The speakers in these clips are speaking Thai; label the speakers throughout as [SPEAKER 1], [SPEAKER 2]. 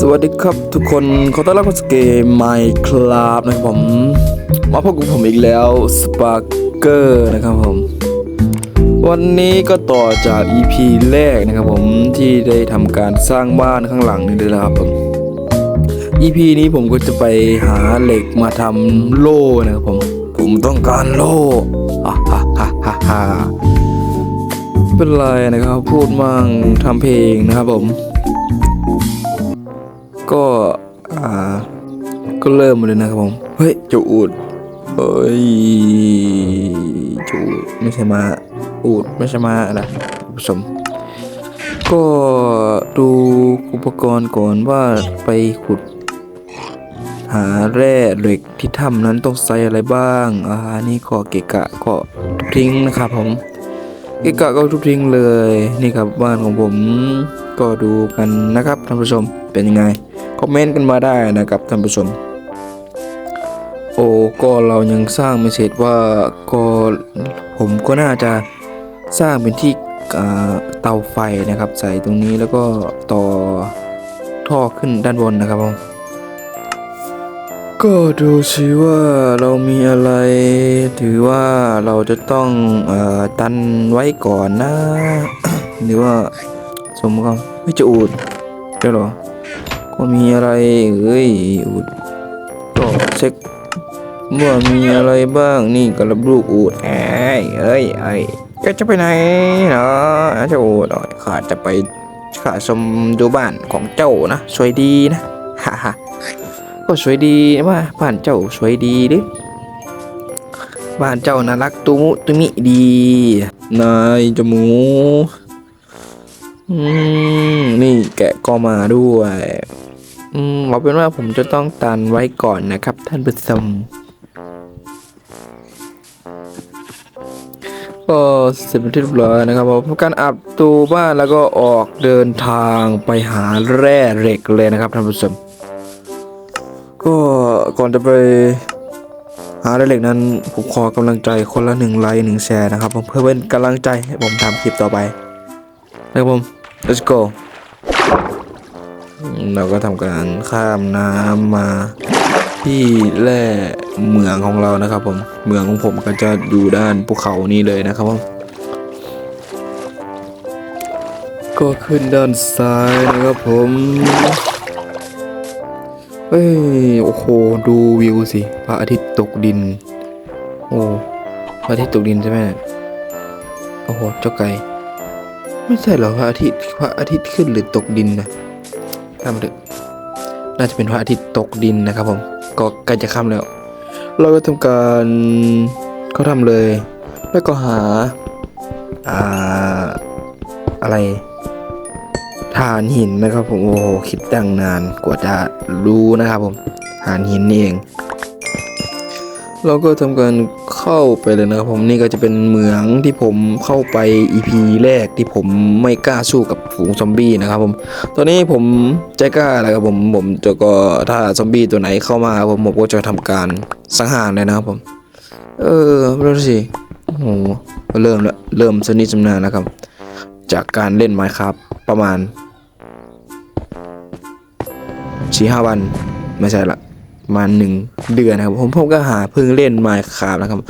[SPEAKER 1] สวัสดีครับทุกคนขอต้อนรับเข้าสู่เกม Minecraft นะครับผม มาพบกับผมอีกแล้ว Sparker นะครับผม วันนี้ก็ต่อจาก EP แรกนะครับผมที่ได้ทำการสร้างบ้านข้างหลังนี่เลยนะครับผม EP นี้ผมก็จะไปหาเหล็กมาทำโล่นะครับผม ผมต้องการโล่ฮ่าฮ่าฮ่าฮ่าเป็นไรนะครับพูดมั่งทำเพลงนะครับผม ก็อ่าก็เริ่มมาเลยนะครับผมเฮ้ยจ้าอูดเฮ้ยจูดไม่ใช่มาอูดไม่ใช่มานะคุณผู้ชมก็ดูอุปกรณ์ก่อนว่าไปขุด หาแร่เหล็กที่ถ้ำนั้นต้องใส่อะไรบ้างอ่านี่ก็เกะกะก็ทิ้งนะครับผมเกะกะก็ทุบทิ้งเลย นี่ครับบ้านของผม ก็ดูกันนะครับท่านผู้ชมเป็นยังไงคอมเมนต์กันมาได้นะครับท่านผู้ชม โอ้ก็เรายังสร้างไม่เสร็จว่าก็ผมก็น่าจะสร้างเป็นที่เตาไฟนะครับ ใส่ตรงนี้แล้วก็ต่อท่อขึ้นด้านบนนะครับผมก็ดูสิว่าเรามีอะไร ถือว่าเราจะต้องออตันไว้ก่อนนะ หรือว่าสมกับ ไม่จะอูดเดี๋ยวหรอ ก็มีอะไรเอ้ยอูดก็เช็คว่ามีอะไรบ้างนี่กระลูกอูดเอ้ยเอ้ยเอ้ยแกจะไปไหนเนาะเจ้าอูดอ๋อข้าจะไปข้าชมดูบ้านของเจ้านะสวยดีนะฮ่าฮ่าก็สวยดีว่าบ้านเจ้าสวยดีดิบ้านเจ้าน่ารักตุมุตุมิดี นายจมู อืมนี่แกะก็มาด้วยอืมเอาเป็นว่าผมจะต้องตันไว้ก่อนนะครับ ท่านผู้ชมก็เสร็จเป็นที่เรียบร้อยนะครับผมทำการอับตูบ้านแล้วก็ออกเดินทางไปหาแร่เหล็กเลยนะครับท่านผู้ชมก็ก่อนจะไปหาแร่เหล็กนั้นผมขอกำลังใจคนละหนึ่งไลค์หนึ่งแชร์นะครับผมเพื่อเป็นกำลังใจให้ผมทำคลิปต่อไปนะครับผม let's go เราก็ทำการข้ามน้ำมาที่แร่เหมืองของเรานะครับผมเหมืองของผมก็จะอยู่ด้านภูเขานี้เลยนะครับผมก็ขึ้นด้านซ้ายนะครับผมเฮ้ยโอ้โหดูวิวสิพระอาทิตย์ตกดิน โอ้พระอาทิตย์ตกดินใช่ไหมโอ้โหเจ้าไก่ ไม่ใช่หรอพระอาทิตย์พระอาทิตย์ขึ้นหรือตกดินนะข้ามมาเถอะน่าจะเป็นพระอาทิตย์ตกดินนะครับผม ก็ใกล้จะค่ำแล้ว เราก็ทำการเขาทำเลย แล้วก็หาอ่าอะไรฐานหินนะครับผมโอ้โหคิดตั้งนานกว่าจะรู้นะครับผมฐานหินนี่เอง เราก็ทำการ เข้าไปเลยนะครับผมนี่ก็จะเป็นเหมืองที่ผมเข้าไป EP แรกที่ผมไม่กล้าสู้กับฝูงซอมบี้นะครับผมตอนนี้ผมใจกล้าแล้วครับผมผมจะก็ถ้าซอมบี้ตัวไหนเข้ามาผมผมก็จะทำการสังหารเลยนะครับผม เออรู้สิโอ้โหเริ่มแล้วเริ่มสนิทสำนานแล้วครับ จากการเล่นไมค์ครับประมาณสี่ห้าวันไม่ใช่ละ มาหนึ่งเดือนนะครับ ผมผมก็หาเพิ่งเล่นไมาครับนะครับ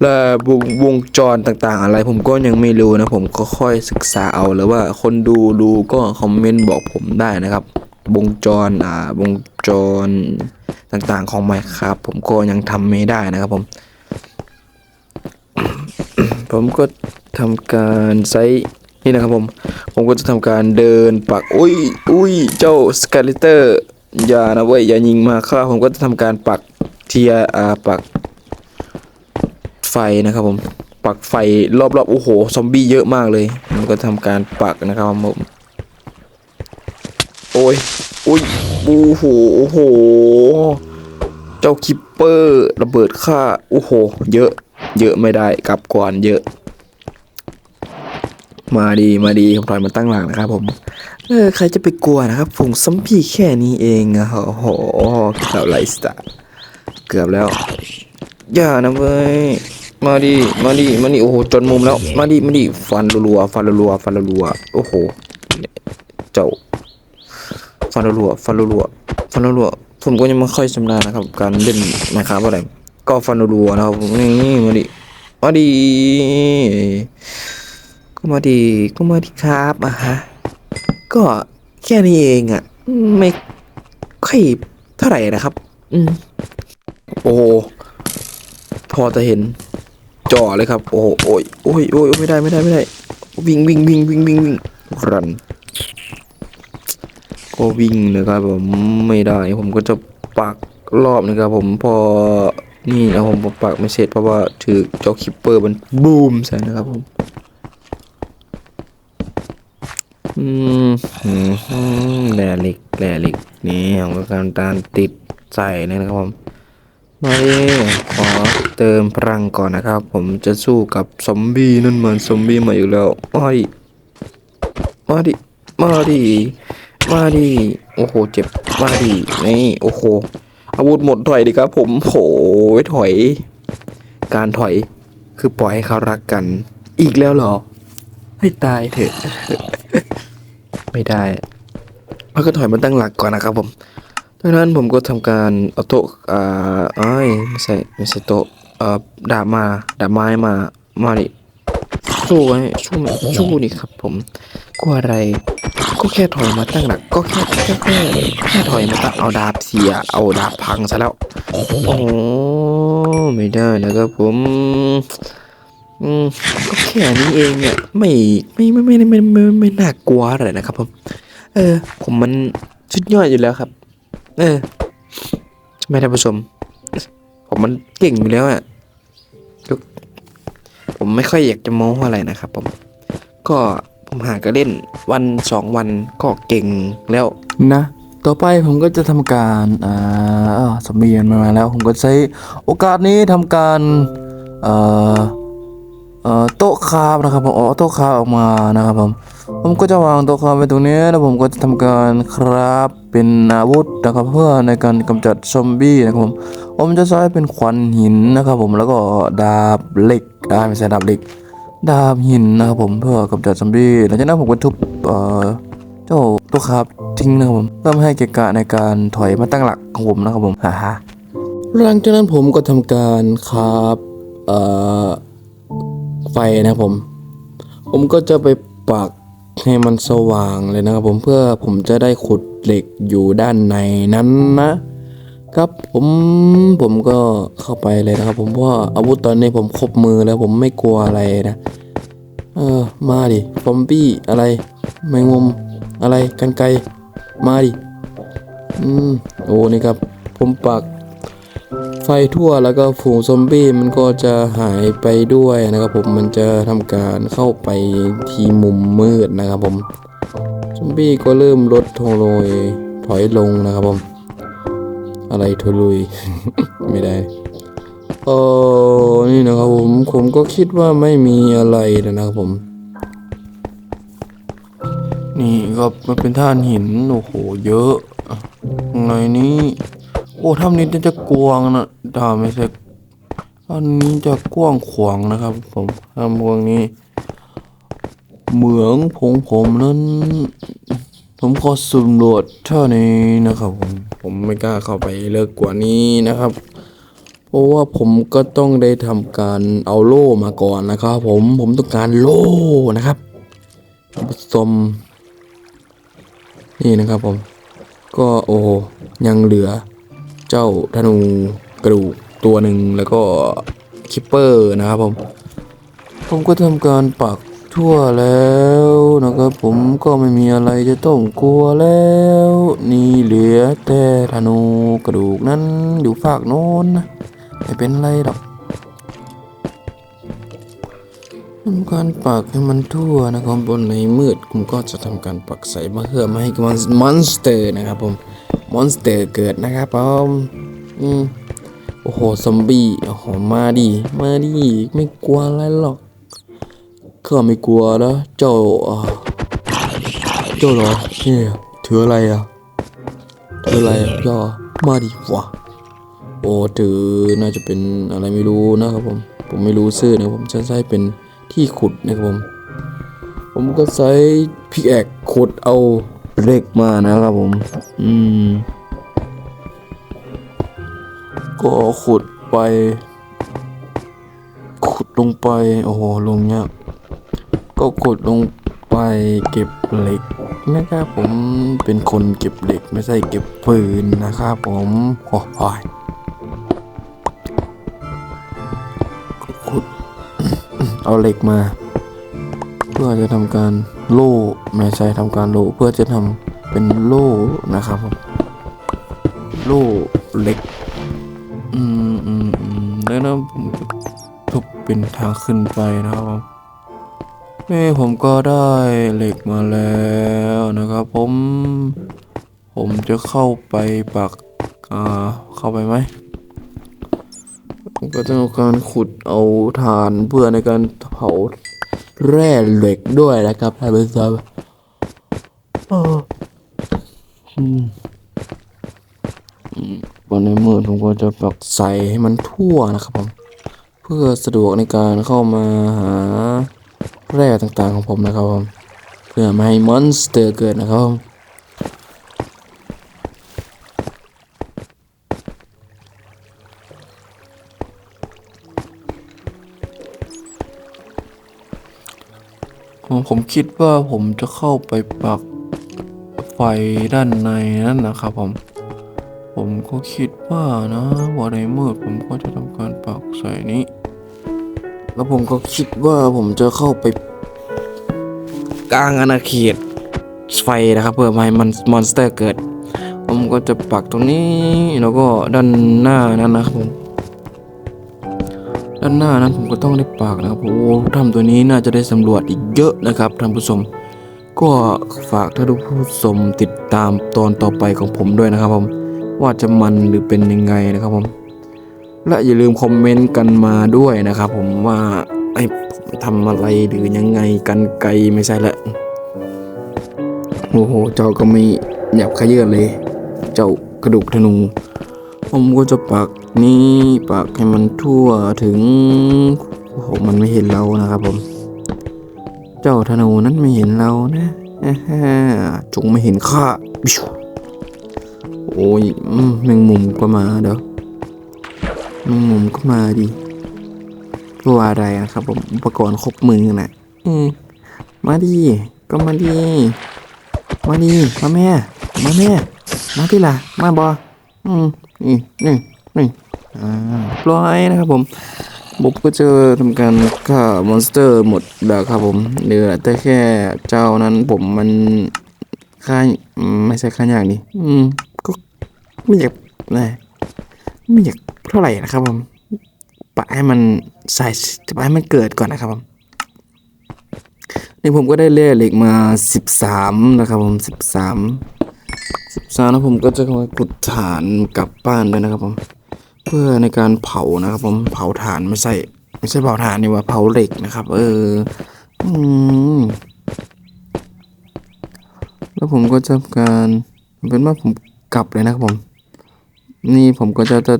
[SPEAKER 1] แล้ววงวงจรต่างๆ อะไรผมก็ยังไม่รู้นะ ผมก็ค่อยศึกษาเอาหรือว่าคนดูดูก็คอมเมนต์บอกผมได้นะครับ วงจรอ่าวงจรต่างๆ ของไมครับผมก็ยังทำไม่ได้นะครับ ผม ผมก็ทำการใช้นี่นะครับผม ผมก็จะทำการเดินปัก อุ้ยอุ้ยเจ้าสกาลิเตอร์ อย่านะเว้ยอย่ายิงมาครับผมก็จะทำการปักเทียอ่าปัก ไฟนะครับผม ปักไฟรอบๆโอ้โหซอมบี้เยอะมากเลยผมก็ทำการปักนะครับผมโอ้ยโอ้ยโอ้โหโอ้โห เจ้าคิปเปอร์ระเบิดค่าโอ้โห เยอะ เยอะไม่ได้กลับก่อนเยอะ มาดีมาดีผมถอยมาตั้งหลังนะครับผมเออใครจะไปกลัวนะครับผงซัมบี้แค่นี้เองอะโอ้โหเกือบไลฟ์สตาร์เกือบแล้ว อย่านะเว้ยมาดิมาดิมาดิโอ้โหจนมุมแล้ว มาดิมาดิฟันรัวฟันรัวฟันรัวโอ้โหเจ้าฟันรัวฟันรัวฟันรัวผมก็ยังไม่ค่อยชำนาญนะครับ การเล่นนะครับอะไรก็ฟันรัวนะครับนี่มาดิมาดิ ก็มาดิก็มาดิครับอะฮะ ก็แค่นี้เองอะ ไม่ค่อยเท่าไหร่นะครับ อืม โอ้โหพอจะเห็นจ่อเลยครับ โอ้โหโอ้ยโอ้ยโอ้ยไม่ได้ไม่ได้ไม่ได้ วิ่งวิ่งวิ่งวิ่งวิ่งวิ่งรันก็วิ่งนะครับผมไม่ได้ผมก็จะปักรอบนะครับผมพอนี่นะผมผมปักไม่เสร็จเพราะว่าถือเจ้าคิปเปอร์มันบูมใส่นะครับผม อืมอืมแหล่เหล็กแหล่เหล็กนี่ผมก็การตานติดใส่นะครับผมมาดิขอเติมพลังก่อนนะครับ ผมจะสู้กับซอมบี้นั่นเหมือนซอมบี้มาอยู่แล้วมาดิมาดิมาดิมาดิโอ้โหเจ็บมาดินี่โอ้โหอาวุธหมดถอยดิครับ ผมโหถอย การถอยคือปล่อยให้เขารักกัน อีกแล้วเหรอ ให้ตายเถอะ ไม่ได้แล้วก็ถอยมาตั้งหลักก่อนนะครับผมดังนั้นผมก็ทำการเอาโต๊ะอ่าเอ้ยไม่ใช่ไม่ใช่โต๊ะเอ่อดาบมาดาบไม้มามาดิสู้ไว้สู้ไหมสู้นี่ครับ ผมกลัวอะไร ก็แค่ถอยมาตั้งหลัก ก็แค่แค่แค่แค่ถอยมาตั้งเอาดาบเสีย เอาดาบพังซะแล้วโอ้ไม่ได้นะครับผม อืมก็แค่นี้เองเนี่ยไม่ไม่ไม่ไม่ไม่ไม่ไม่น่ากลัวอะไรนะครับผมเออ ผมมันชุดย่อยอยู่แล้วครับ เออไม่ได้ผู้ชม ผมมันเก่งอยู่แล้วอะผมไม่ค่อยอยากจะโม้อะไรนะครับผมก็ผมหาก็เล่นวันสองวันก็เก่งแล้ว
[SPEAKER 2] นะ ต่อไปผมก็จะทำการอ่าสมียนมาแล้ว ผมก็ใช้โอกาสนี้ทำการเอ่อ เอ่อโต๊ะคาบนะครับผมเอโต๊ะคาบออกมานะครับผมผมก็จะวางโต๊ะคาบไว้ตรงนี้แล้วผมก็จะทำการครับเป็นอาวุธนะครับเพื่อในการกำจัดซอมบี้นะครับผมผมจะใช้เป็นขวัญหินนะครับผมแล้วก็ดาบเหล็กอ่าไม่ใช่ดาบเหล็ก ดาบหินนะครับผมเพื่อกำจัดซอมบี้หลังจากนั้นผมก็ทุบเอ่อเจ้าตัวคาบทิ้งนะครับผมเพื่อให้เกะกะในการถอยมาตั้งหลักของผมนะครับผมฮ่าฮ่าหลังจากนั้นผมก็ทำการคราบเอ่อ ไฟนะผม ผมก็จะไปปักให้มันสว่างเลยนะครับผมเพื่อผมจะได้ขุดเหล็กอยู่ด้านในนั้นนะ ครับผมผมก็เข้าไปเลยนะครับ ผมเพราะว่าอาวุธตอนนี้ผมครบมือแล้วผมไม่กลัวอะไรนะ เออมาดิฟอมบี้อะไรแมงมุมอะไรกันไกรมาดิอืมโอ้นี่ครับ ผมปัก ไฟทั่วแล้วก็ฝูงซอมบี้มันก็จะหายไปด้วยนะครับผมมันจะทำการเข้าไปที่มุมมืดนะครับผมซอมบี้ก็เริ่มลดโทโรยถอยลงนะครับผม อะไรทุลุย ไม่ได้เออนี่นะครับผมผมก็คิดว่าไม่มีอะไรนะครับผม นี่ก็มันเป็นท่านหินโอ้โหเยอะข้างในนี้ โอ้ถ้ำนี้จะกว้างนะถ้าไม่ใช่ท่านนี้จะกว้างขวางนะครับ ผมถ้ำพวกนี้ เหมืองผงผมนั้น ผมขอสำรวจเท่านี้นะครับผมผมไม่กล้าเข้าไปเลิกกว่านี้นะครับเพราะว่าผมก็ต้องได้ทำการเอาโล่มาก่อนนะครับ ผมผมต้องการโล่นะครับผสมนี่นะครับผม ก็โอ้ยังเหลือ เจ้าธนูกระดูกตัวหนึ่งแล้วก็คิปเปอร์นะครับผม ผมก็ทำการปักทั่วแล้วนะครับผมก็ไม่มีอะไรจะต้องกลัวแล้ว นี่เหลือแต่ธนูกระดูกนั้นอยู่ฝากโน้นนะไม่เป็นไรหรอกทำการปักให้มันทั่วนะครับบนในมืดผมก็จะทำการปักใส่มะเขือไม่ให้มันมอนสเตอร์นะครับผม มอนสเตอร์เกิดนะครับผมอืมโอ้โห ซอมบี้โอ้โหมาดิ มาดิ ไม่กลัวอะไรหรอกข้าไม่กลัวนะ เจ้าเจ้าเหรอเนี่ยถืออะไรอะถืออะไรอะย่อมาดิวะโอ้ถือน่าจะเป็นอะไรไม่รู้นะครับผม ผมไม่รู้ชื่อนะผมจะใช้เป็นที่ขุดนะครับผม ผมก็ใช้พิกแอกขุดเอา เล็กมากนะครับผม อืม ก็ขุดไป ขุดลงไป โอ้โห ลงเนี้ยก็ขุดลงไปเก็บเหล็กนะครับผมเป็นคนเก็บเหล็กไม่ใช่เก็บปืนนะครับผมโอ้ยขุดเอาเหล็กมา พื่อจะทำการโล่ไม่ใช่ทำการโล่เพื่อจะทำเป็นโล่นะครับผมโล่เหล็ก อืมอืมอืมแล้วนะผมก็ทุบเป็นทางขึ้นไปนะครับผมนี่ผมก็ได้เหล็กมาแล้วนะครับ ผม ผมจะเข้าไปปัก อ่า เข้าไปไหมผมก็จะทำการขุดเอาถ่านเพื่อในการเผา แร่เหล็กด้วยนะครับท่านผู้ชมเอออืมวันในมืดผมก็จะปักใส่ให้มันทั่วนะครับผม เพื่อสะดวกในการเข้ามาหาแร่ต่างๆของผมนะครับผม เพื่อไม่ให้มอนสเตอร์เกิดนะครับผม ผมคิดว่าผมจะเข้าไปปักไฟด้านในนั่นนะครับผม ผมก็คิดว่านะว่าในมืดผมก็จะทำการปักใส่นี้ แล้วผมก็คิดว่าผมจะเข้าไปกลางอาณาเขตไฟนะครับ เพื่อไม่ให้มันมอนสเตอร์เกิด ผมก็จะปักตรงนี้แล้วก็ด้านหน้านั้นนะครับผม ด้านหน้านั้นผมก็ต้องได้ปักนะครับโอ้โหทำตัวนี้น่าจะได้สำรวจอีกเยอะนะครับท่านผู้ชมก็ฝากท่านผู้ชมติดตามตอนต่อไปของผมด้วยนะครับผมว่าจะมันหรือเป็นยังไงนะครับผมและอย่าลืมคอมเมนต์กันมาด้วยนะครับผมว่าไอ้ผมทำอะไรหรือยังไงกันไกลไม่ใช่ละโอ้โหเจ้าก็ไม่หยับขยื่นเลย เจ้ากระดูกธนู ผมก็จะปักนี้ปักให้มันทั่วถึงโอ้โหมันไม่เห็นเรานะครับผม เจ้าธนูนั้นไม่เห็นเรานะอ่าฮะจงไม่เห็นข้าโอ้ยมแมงมุมก็มาเด้อแมงมุมก็มาดิตัวอะไรนะครับผมอุปกรณ์ครบมือน่ะ อืมมาดิก็มาดิมาดิมาแม่ มาแม่ มาที่ล่ะมาบออืม นี่นี่นี่อ่อยนะครับผมบุ๊ก็เจอทำการฆ่ามอนสเตอร์หมดแล้วครับผมเหลือแต่แค่เจ้านั้นผมมันค่าไม่ใช่ค่าย่างนี้อืมก็ไม่อยากนะไม่อยากเท่าไหร่นะครับผมปะให้มันใส่ปะให้มันเกิดก่อนนะครับผมนี่ผมก็ได้เล่เหล็กมาสิบสามนะครับผมสิบสาม สารนะผมก็จะคอยขุดฐานกลับบ้านด้วยนะครับผม เพื่อในการเผานะครับผมเผาฐานไม่ใช่ไม่ใช่เผาฐานนี่ว่าเผาเหล็กนะครับ เอออืแล้วผมก็จะการเป็นว่าผมกลับเลยนะครับผม นี่ผมก็จะจะ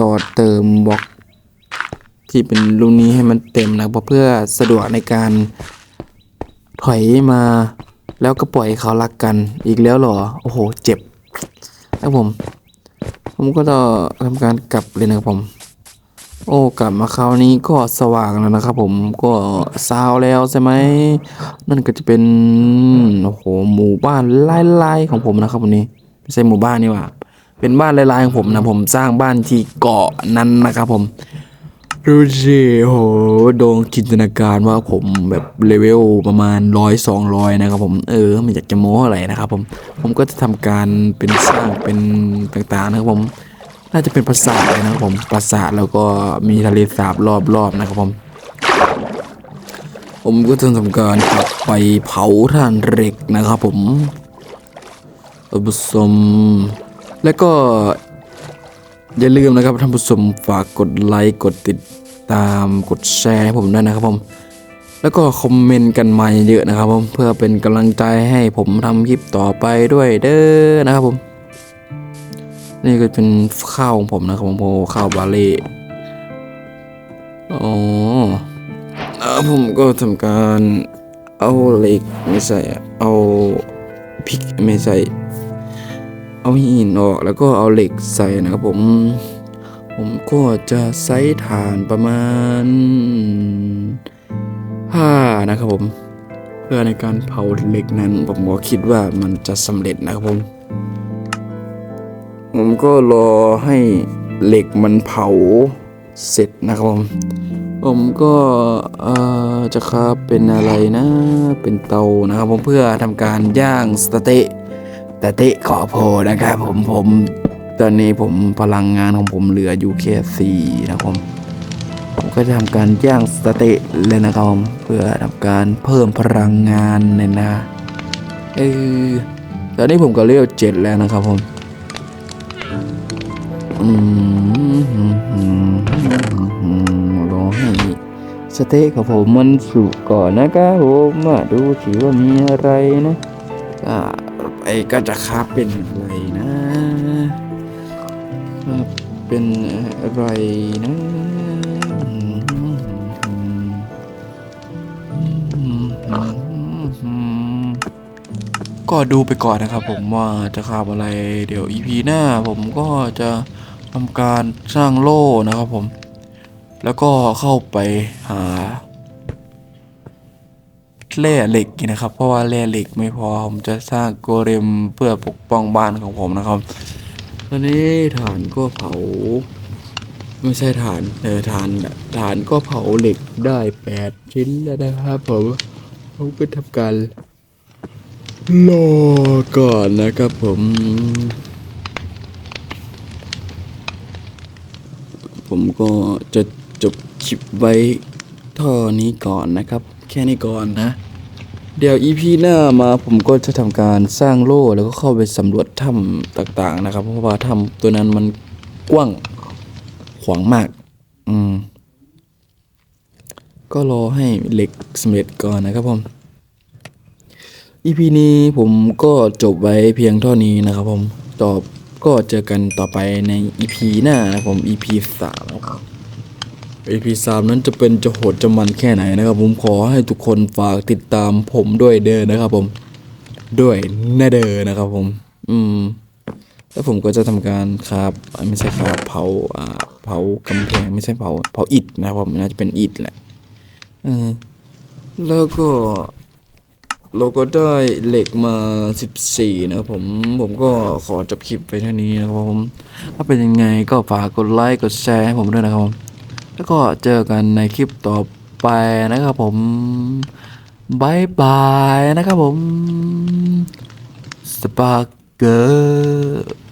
[SPEAKER 2] ต่อเติมบล็อกที่เป็นรูนี้ให้มันเต็มนะเพื่อสะดวกในการถอยมา แล้วก็ปล่อยให้เขารักกันอีกแล้วหรอ โอ้โห เจ็บครับผม ผมก็จะทำการกลับเลยนะครับผม โอ้กลับมาคราวนี้ก็สว่างแล้วนะครับผมก็เช้าแล้วใช่ไหมนั่นก็จะเป็นโอ้โหหมู่บ้านไล่ๆของผมนะครับวันนี้ไม่ใช่หมู่บ้านนี่ว่าเป็นบ้านลายๆของผมนะผมสร้างบ้านที่เกาะนั้นนะครับผม ดูสิโหโดงจินตนาการว่าผมแบบเลเวลประมาณร้อยสองร้อยนะครับผมเออไม่อยากจะโม้อะไรนะครับผมผมก็จะทำการเป็นสร้างเป็นต่างๆนะครับผม น่าจะเป็นปราสาทเลยนะครับผมปราสาทแล้วก็มีทะเลสาบรอบๆนะครับผม ผมก็จะทำการกลับไปเผาถ่านเหล็กนะครับผมท่านผู้ชมแล้วก็ อย่าลืมนะครับท่านผู้ชมฝากกดไลค์กดติดตามกดแชร์ให้ผมด้วยนะครับผมแล้วก็คอมเมนต์กันมาเยอะๆนะครับผมเพื่อเป็นกำลังใจให้ผมทำคลิปต่อไปด้วยเด้อนะครับผม นี่ก็เป็นข้าวของผมนะครับผมโอ้ข้าวบาเล่อ๋อแล้วผมก็ทำการเอาเหล็กไม่ใช่เอา
[SPEAKER 1] พริกไม่ใส่ เอาหินออกแล้วก็เอาเหล็กใส่นะครับผม ผมก็จะใช้ฐานประมาณห้านะครับผม เพื่อในการเผาเหล็กนั้น ผมก็คิดว่ามันจะสำเร็จนะครับผม ผมก็รอให้เหล็กมันเผาเสร็จนะครับผมผมก็จะคราบเป็นอะไรนะ เป็นเตานะครับผมเพื่อทำการย่างสเต๊ะ สเต๊ะขอโพนะครับผมผมตอนนี้ผมพลังงานของผมเหลืออยู่แค่สี่นะครับผมผมก็จะทำการย่างสเตะเลยนะครับผมเพื่อทำการเพิ่มพลังงานเนี่ยนะเออตอนนี้ผมก็เลี้ยวเจ็ดแล้วนะครับผมอืมรอให้สเต๊กของผมมันสุกก่อนนะครับผมมาดูสิว่ามีอะไรนะอ่า ไอ้ก็จะคาเป็นอะไรนะครับเป็นอะไรนะก็ดูไปก่อนนะครับผมว่าจะคาบอะไร เดี๋ยว EP หน้าผมก็จะทำการสร้างโล่นะครับผม แล้วก็เข้าไปหา แร่เหล็กนะครับ เพราะว่าแร่เหล็กไม่พอผมจะสร้างโกเลมเพื่อปกป้องบ้านของผมนะครับ ตอนนี้ฐานก็เผา ไม่ใช่ฐานเออฐานฐานก็เผาเหล็กได้แปดชิ้นแล้วนะครับผมผมก็ทำการรอก่อนนะครับผมผมก็จะจบคลิปไว้ท่านี้ก่อนนะครับ แค่นี้ก่อนนะ เดี๋ยว EP หน้ามาผมก็จะทำการสร้างโล่แล้วก็เข้าไปสำรวจถ้ำต่างๆ นะครับ เพราะว่าถ้ำตัวนั้นมันกว้างขวางมาก อืม ก็รอให้เหล็กสำเร็จก่อนนะครับผม EP นี้ผมก็จบไว้เพียงเท่านี้นะครับผมต่อก็เจอกันต่อไปใน EP หน้านะครับผม EP สามครับ EP สามนั้นจะเป็นจะโหดจะมันแค่ไหนนะครับ ผมขอให้ทุกคนฝากติดตามผมด้วยเด้อนะครับ ผมด้วยแน่เด้อนะครับ ผม อืม แล้วผมก็จะทำการครับไม่ใช่ครับเผาอ่า เผากำแพงไม่ใช่เผาเผาอิฐนะครับผมน่าจะเป็นอิฐแหละเออแล้วก็เราก็ได้เหล็กมา 14 นะครับผมผมก็ขอจบคลิปไปเท่านี้นะครับผม ถ้าเป็นยังไงก็ฝากกดไลค์กดแชร์ให้ผมด้วยนะครับผม แล้วก็เจอกันในคลิปต่อไปนะครับผมบายบายนะครับผมสปาร์เกอร์